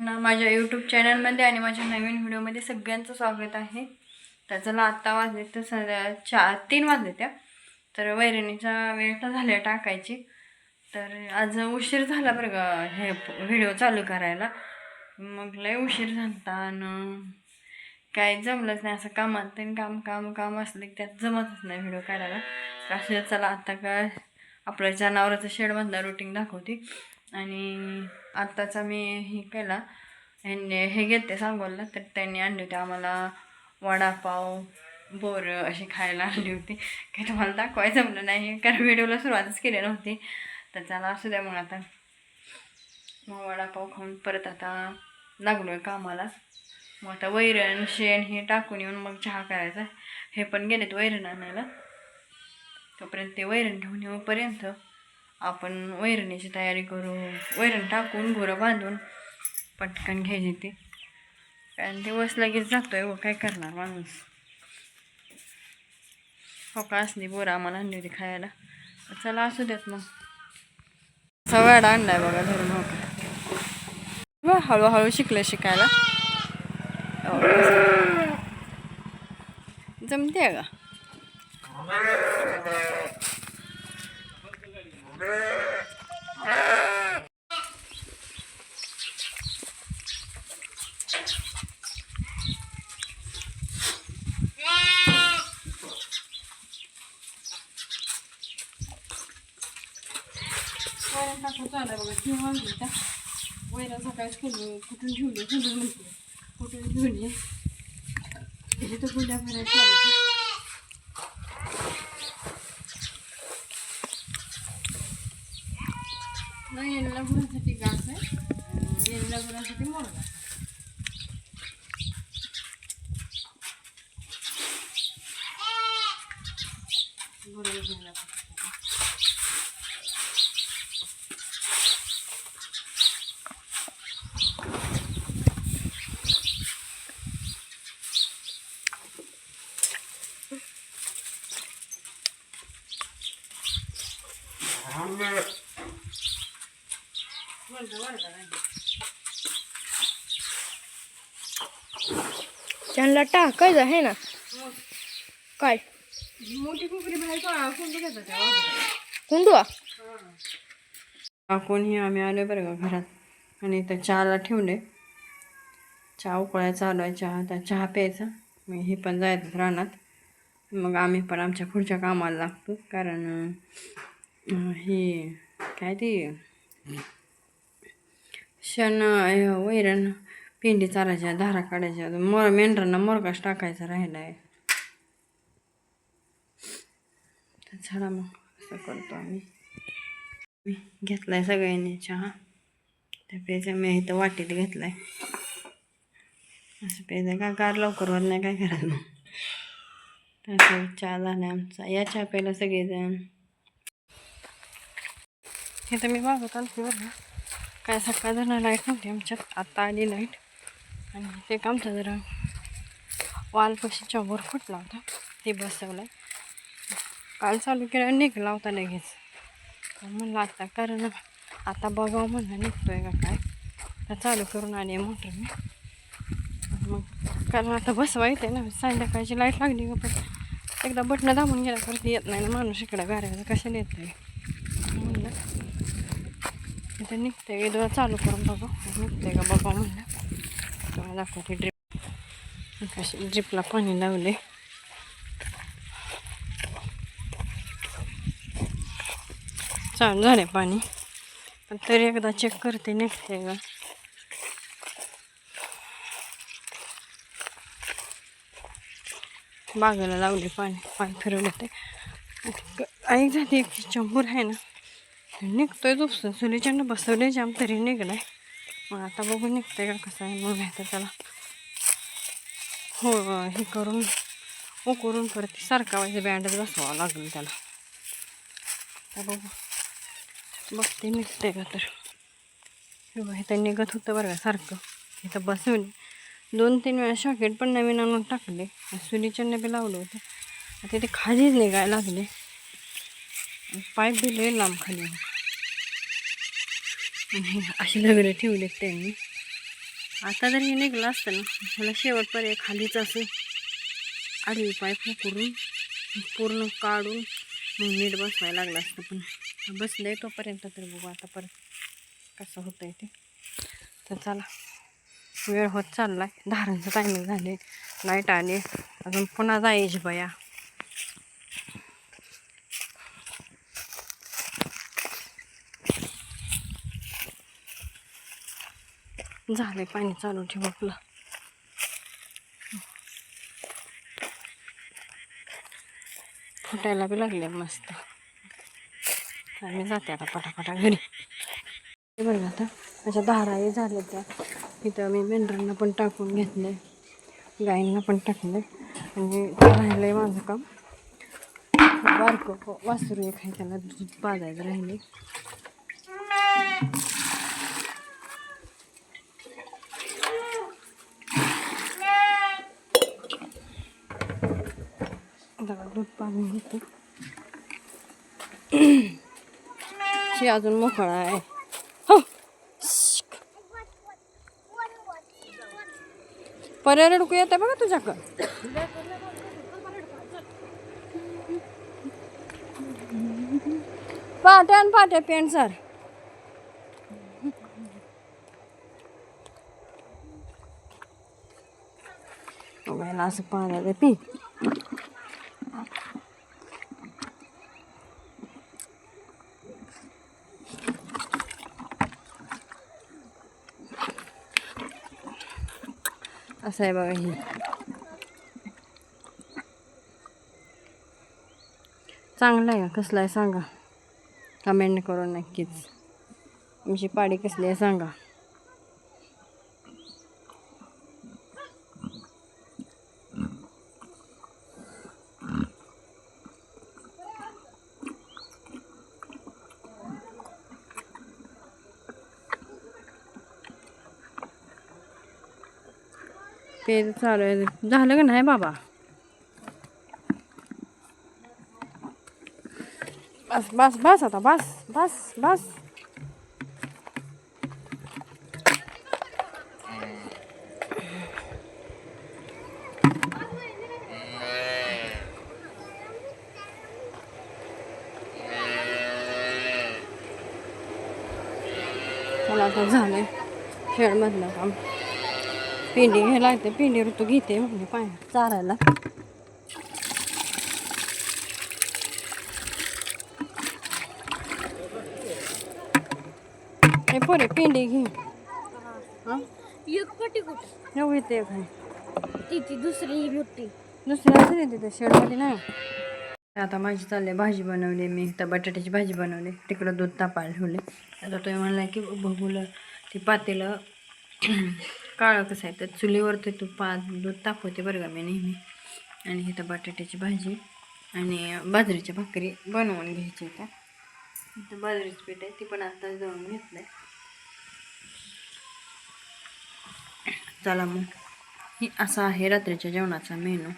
ना माझ्या यूट्यूब चॅनलमध्ये आणि माझ्या नवीन व्हिडिओमध्ये सगळ्यांचं स्वागत आहे. तर चला आत्ता वाजले तर सध्या चार तीन वाजले त्या. तर वैरणीचा वेळ तर झाल्या टाकायची. तर आज उशीर झाला बरं का हे व्हिडिओ चालू करायला. मग लय उशीर झाला आणि काय जमलंच नाही. असं कामात ते काम काम काम असलं की त्यात जमतच नाही व्हिडिओ काढायला. तर असं चला आता काय आपल्या जनावराचं शेडमधला रुटीन दाखवते. आणि आत्ताचा मी हे केला. ह्यांनी हे घेते सांगोलला तर त्यांनी आणली होती आम्हाला वडापाव बोरं अशी खायला आणली होती. काही तुम्हाला दाखवायचं जमलं नाही कारण व्हिडिओला सुरुवातच केली नव्हती. तर चला असू द्या मग आता. मग वडापाव खाऊन परत आता लागलो आहे कामाला. मग आता वैरण शेण हे टाकून येऊन मग चहा करायचा. हे पण गेलेत वैरण आणायला. तोपर्यंत ते वैरण घेऊन येऊपर्यंत आपण वैरणीची तयारी करू. वैरण टाकून गुरं बांधून पटकन घ्यायची ती. कारण दिवस लगेच जातो आहे व काय करणार माणूस? हो का असली बोरं आम्हाला आणली होती खायला. चला असू देत मग. सवाड आणलाय बघा धरून हो, हो का हळूहळू शिकलं शिकायला. जमते का? वैरण टाकून बघा किंवा आणली का वैरण सकाळीच केली कुठून ठेवली कुठून म्हणते कुठून ठेवली हे तर गुड्या भरायला चालू नाही यांना गुरांसाठी घास आहे यांना गुरांसाठी मोरगा गुरं घ्यायला त्यांना टाकायचं आहे ना? काय? मोठी कुकरी बाहेर का? कोण बघायचं त्या वाघाला? कुंडवा टाकून हे? आम्ही आलो बरं का घरात. आणि इथं चहाला ठेवले चहा उकळायचा चालू आहे. चहा त्या चहा प्यायचा. मग हे पण जायचं रानात. मग आम्ही पण आमच्या पुढच्या कामाला लागतो. कारण हे काय ते? शेण वैरण पेंडी चारायच्या धारा काढायच्या. मोर मेंढरांना मोरगाच टाकायचा राहिला आहे तर मग असं करतो आम्ही. मी घेतलाय सगळ्यांनी चहा. त्या प्यायचा मी इथं वाटीत घेतलाय. असं प्यायचं. का कार लवकर होत नाही काय करायचं मग? असं चहा झाला आमचा. या चहा प्यायला सगळेजण. हे तर मी बघत आणखी बरं का. काय सकाळ जर लाइट नव्हती आमच्यात. आत्ता आली लाइट आणि ते आमचा जरा. वालपशी चॉबर फुटला होता. ते बसवलं काल चालू केलं निघला होता लगेच. तर म्हणलं आता कारण आता बघावं म्हणलं निघतोय का काय? तर चालू करून आली मोटर मी. मग कारण आता बसवा येते ना. संध्याकाळची लाइट लागली का पण एकदा बटणं दाबून गेला परत येत नाही ना माणूस इकडं गाऱ्याला कशाला येत नाही इथे निघते एकदा चालू करून बघा. निघते का बघा म्हणलं तुम्हाला दाखवते ड्रिप कशी ड्रिपला पाणी लावले चालू झाले पाणी. पण तरी एकदा चेक करते निघते का? बागेला लावले पाणी पाणी फिरवलं ते. ऐक जाते एक चंपूर आहे ना निघतोय दुसरं चुलीच्यानं बसवले जाम तरी निघलाय मग आता बघू निघतंय का कसं आहे मग नाही तर त्याला हो हे करून हो करून परत सारखा बँडच बसवावं लागलं त्याला आता बघू बघते निघतंय का तर हे तर निघत होतं बरं का सारखं इथं बसवले दोन तीन वेळा शॉकेट पण नवीन आणून टाकले सुनीच्या बी लावलं होतं आता ते खालीच निघायला लागले पाईप दिले लांब खाली असे लग्न ठेवले त्यांनी. आता जर हे निघलं असतं ना मला शेवटपर्यंत खालीच असे आडवी पाय करून पूर्ण काढून मग नीट बसवायला लागलं असतं पण बसलंय तोपर्यंत तर बघू आता परत कसं होतं आहे ते. तर चला वेळ होत चाललाय. धारणचं टायमिंग झाले लाइट आली. अजून पुन्हा जायची बया. झालंय पाणी चालू ठेव आपलं. फुटायला बी लागले मस्त. आम्ही जाते आता पटापटा घरी. हे बघा आता अशा धाराही झाल्या त्या. इथं मी मेंढरांना पण टाकून घेतलंय. गायींना पण टाकलंय. आणि राहिलंय माझं काम. बारकं वासरू एक आहे त्याला दूध पाजायचं राहिले दूध पाणी घेते. शी अजून मोकळा आहे. हो. शिक. पर्याय रडकू येते बघा तुझ्याकडं. पाट्यान पाट्या पेंट सर. असं पाण्यात पी. असं आहे बघा ही चांगलं आहे का कसला आहे सांगा कमेंट करून नक्कीच आमची पाडी कसली आहे सांगा ते चालू आहे झालं का नाही बाबा? बस बस बस आता बस बस बस. मला आता झालंय काम. पिंडी घ्यायला लागते. पिंडी ऋतू घेते म्हणजे पाय चारायला. हे पोरे पिंडी घे. हा? एक पटी कुठं? एवढी ती ती दुसरी मोठी. दुसरी असेल तिथे शेडमध्ये नाही. आता माझी चालली भाजी बनवली मी. तर बटाट्याची भाजी बनवली. तिकडं दूध तापायला ठेवले. आता तुम्ही म्हणला की बघूला ती पातेलं काळं कसं आहे तर चुलीवर ते तू पा दूध तापवते बरं का मी नेहमी. आणि इथं बटाट्याची भाजी आणि बाजरीच्या भाकरी बनवून घ्यायची होत्या. इथं बाजरीची पीठ आहे ती पण आता दळून घेतलं आहे चला मग. ही असा आहे रात्रीच्या जेवणाचा मेनू.